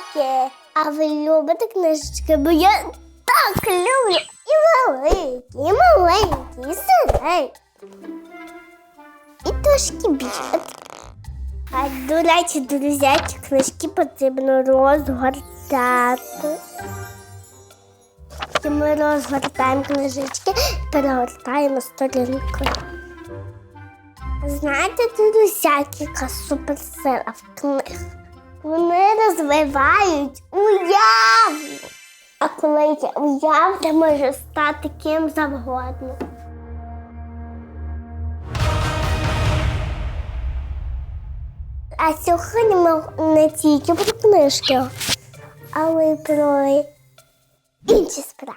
книжечки. А ви любите книжечки? Бо я так люблю і великі, і маленькі, і середні. І трошки більше. А до речі, друзяці, книжки потрібно розгортати. І ми розгортаємо книжечки, перегортаємо сторінку. Знаєте, друзяки, яка суперсила в книг? Вони розвивають уяву. А коли є уявля, може стати ким завгодно. А сьогодні ми не тільки про книжки, але й про інші справи.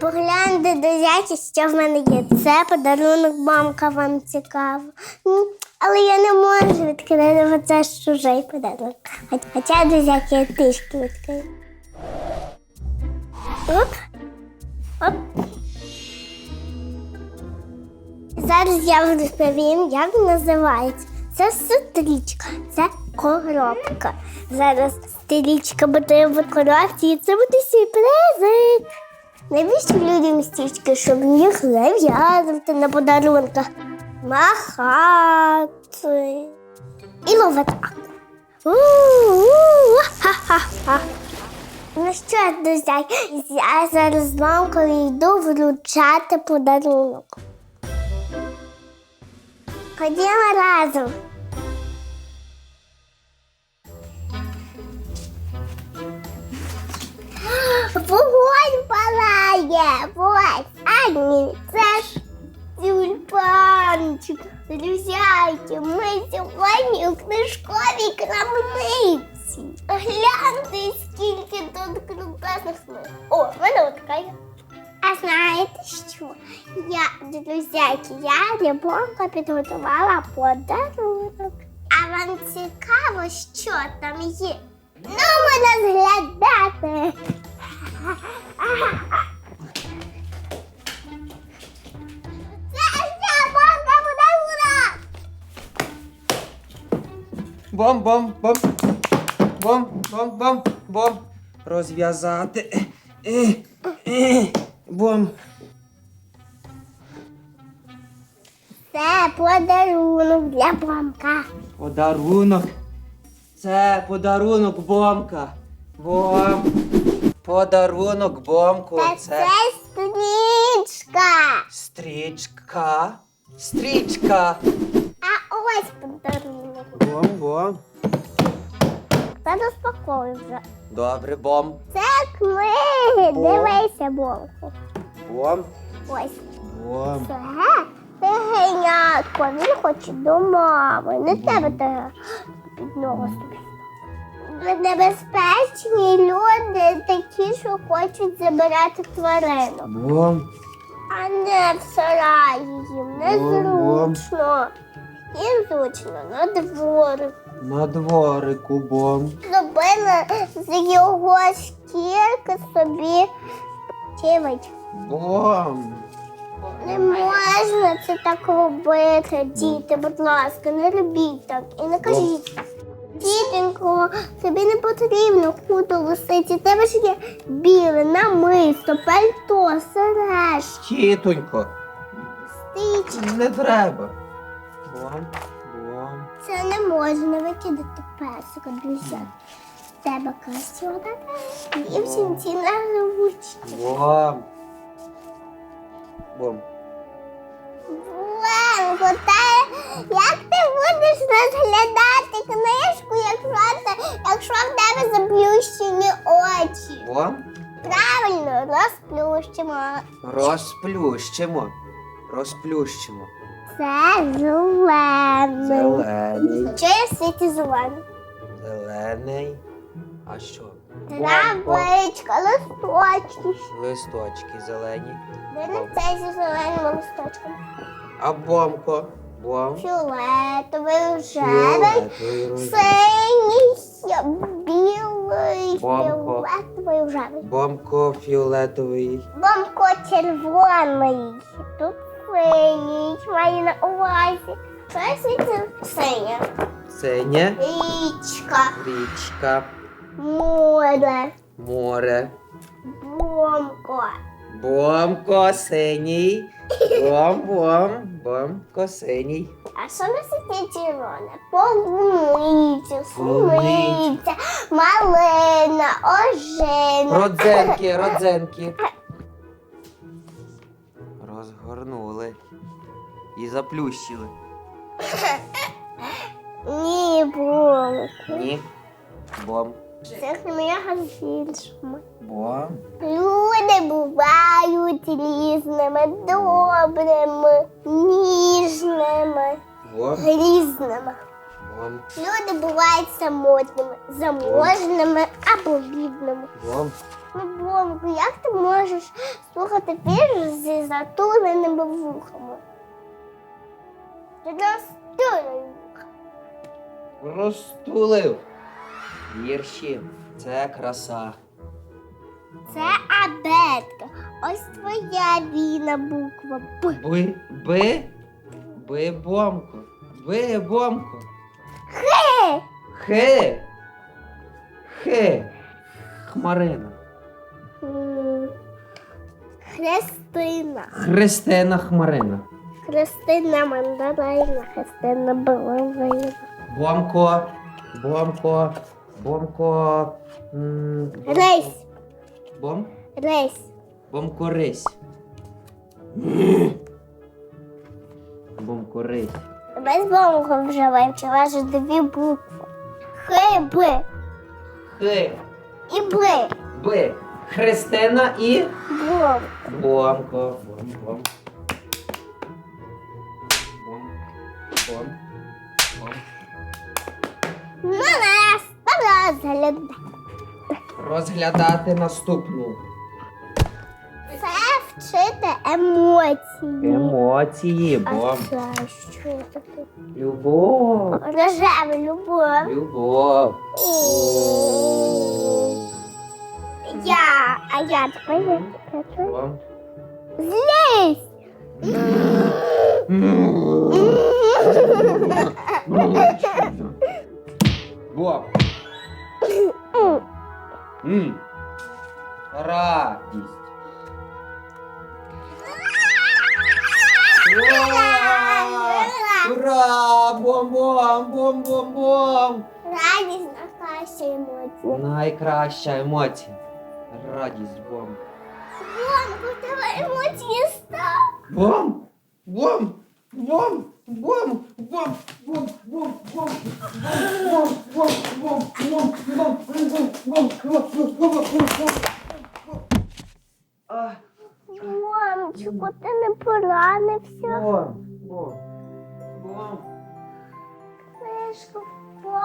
Погляньте, друзяки, що в мене є. Це подарунок мамка вам цікаво. Але я не можу відкрити, бо це чужий подарунок. Хоч- Хоча, друзяки, я трішки відкрию. Оп. Оп. Зараз я вам розповім, як називається. Це стрічка, це коробка. Зараз стрічка буде в коробці і це буде сюрпризик. Навіщо людям стрічки, щоб їх зав'язувати на подарунках, махати і ловити. У-у-у-ха-ха-ха. Ну що, друзі, я зараз з мамкою йду вручати подарунок. Ходімо разом. Вогонь палає. Ось. А ні, це ж тюльпанчик. Друзяки, ми сьогодні у книжковій крамниці. Гляньте, скільки тут крутесних книг. О, в мене така. А знаєте що? Я, друзяки, я Лібонка підготувала подарунок. А вам цікаво, що там є? Ну, ми розглядати. Це Бом, бом, бом. Бом, бом, бом, бом. Розв'язати. Е, е, Бом. Це подарунок для Бомка. Подарунок. Це подарунок бомка. Бом. Подарунок бомку. Та Це це стрічка. стрічка. Стрічка. Ось подарунок. Бом, бом. Та розпаковуй вже. Добре, бом. Це книги. Бом. Дивися, Бомку. Бом. Ось. Бом. Це, це генятко. Він хоче до мами. Не тебе те під ногу собі. Небезпечні люди такі, що хочуть забирати тваринок. Бом. А не в сараї їм. Бом-бом. Незручно. Їм зручно на дворі. На дворику бом. Зробили з його шкірки собі тівить. Бом. Не можна це так робити, діти, будь ласка, не робіть так. І не кажіть. Тітенько, тобі не потрібно худо лисиці. Тебе ж є біле, намисто, пальто, сереж, Тітонько. стички. Не треба. Бом. Бом. Це не можна викидати песика, друзі. Тебе красиво така. Дівчинці на ручці. Бом. Бом. Ленко, та як ти будеш розглядати книжку, якщо, якщо в тебе заплющені очі? Бом. Правильно, розплющимо. Розплющимо. Розплющимо. Це зелений. Зелений. Що є в світі зелений? Зелений. А що? Травичка, листочки. Листочки зелені. Де не цей зі зеленими листочками? А бомко? Бом. Фіолетовий, рожевий, Фіолетовий, синій, білий, Бомко. фіолетовий, рожевий. Бомко фіолетовий. Бомко червоний. Тут синій, маю на увазі. Це світі синя. Синя. Річка. Річка. Море. Море. Бомко. Бомко синій. Бом, бом, бомко синій. А що на світі червоне? Полуниця, суниця, малина, ожина. Родзенки, родзенки. Розгорнули. І заплющили. Ні, бомко. Ні. Бом. Це книга з іншими. Бом. Люди бувають різними, добрими, ніжними, Бом. різними. Бом. Люди бувають самотніми, заможними або бідними. Бом. Ну, як ти можеш слухати вірш зі затуленими вухами? Настулений. Розтулив. Вірші. Це краса. Це абетка. Ось твоя війна буква Б. Би, би, би, бомко. Би, бомко. Хе! Хе. Хе. Хмарина. Христина. Христина Хмарина. Христина мандарина, Христина балерина. Бомко. Бомко. Бомко. м, Рейс, Бом. рейс. Бомко рись. Бомко рись. Без бомку вже вивчила аж дві букви. Х, Б Хе. і Б. Би. Христина і. Бом. Бомко. Бом, бом. Бом. Бом. Бом. Нас розглядати. Розглядати наступну. Це вчити емоції. Емоції. А Бом. це що таке? Любов. Рожева любов. Любов. Я, а я тепер Бом. злість. Бом. М. Радість. Ура! Ура! Бом-бом! Бом-бом-бом! Радість найкраща емоція. Найкраща емоція. Радість бом. Бом, у тебе емоції став. Бом! Бом!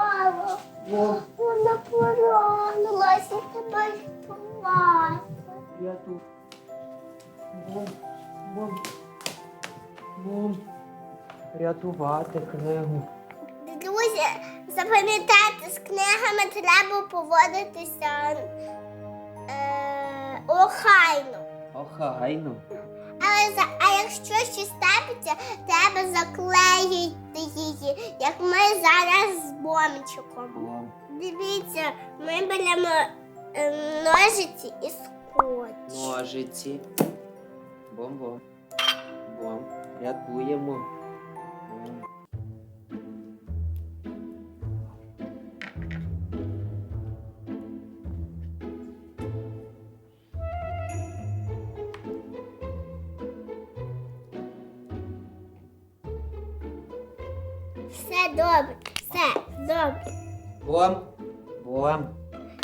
Впала. Бом! Вона поранилася, тебе плаче. Я тут. Бом! Бом! Бом! Рятувати книгу. Друзі, запам'ятайте, з книгами треба поводитися е, охайно. Охайно. Але за, а якщо щось трапиться, треба заклеїти її, як ми зараз з бомчиком. Дивіться, ми беремо е, ножиці і скотч. Ножиці. Бом-бом. Бом. Рятуємо. Все добре, все добре. Бом. Бом.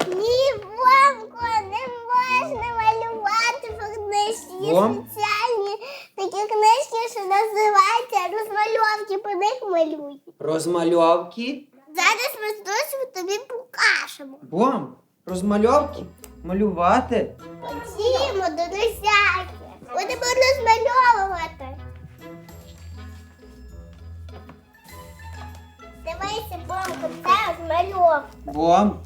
Ні, Бомко, не можна малювати по книжці. Є Бом? спеціальні такі книжки, що називаються розмальовки, по них малюють. Розмальовки. Зараз ми з досвіду тобі покажемо. Бом. Розмальовки. Малювати. Ходімо до десятки. Будемо розмальовувати. Дивися, Бомко, це розмальовка. Бом.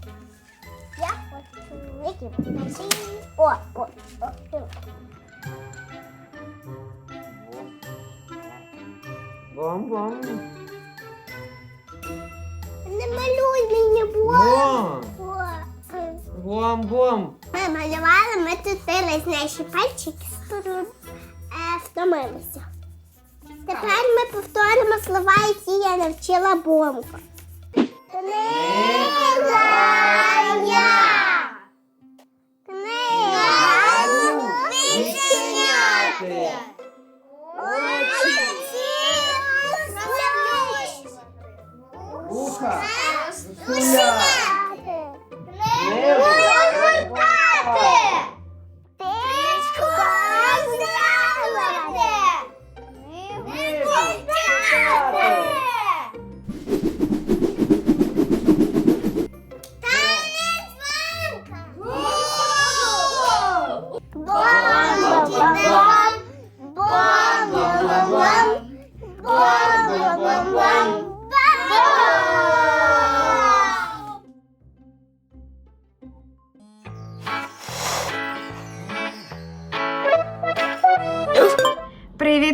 Я хочу великі машини. О, о, о, о. Бом. Бом. Не малюй мені Бомко. Бом. Це Бом-бом. Ми малювали, ми тутили наші пальчики сторону, е, втомилися. Тепер ми повторимо слова, які я навчила Бомка. Книга. Книга відчиняти. Очі Уха. Розсуняти.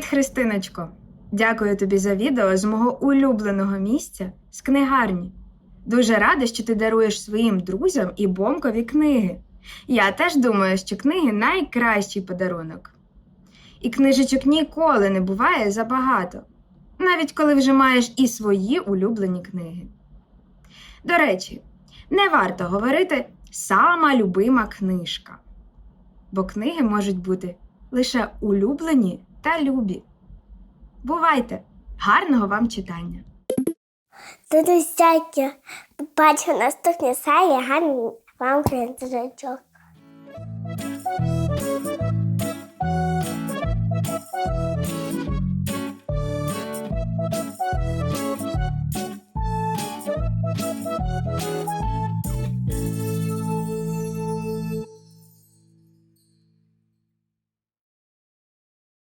Христиночко! Дякую тобі за відео з мого улюбленого місця з книгарні. Дуже рада, що ти даруєш своїм друзям і бомкові книги. Я теж думаю, що книги найкращий подарунок. І книжечок ніколи не буває забагато, навіть коли вже маєш і свої улюблені книги. До речі, не варто говорити сама любима книжка, бо книги можуть бути лише улюблені та любі. Бувайте! Гарного вам читання! Друзяки, побачу наступні серії, гарний вам кінцячок.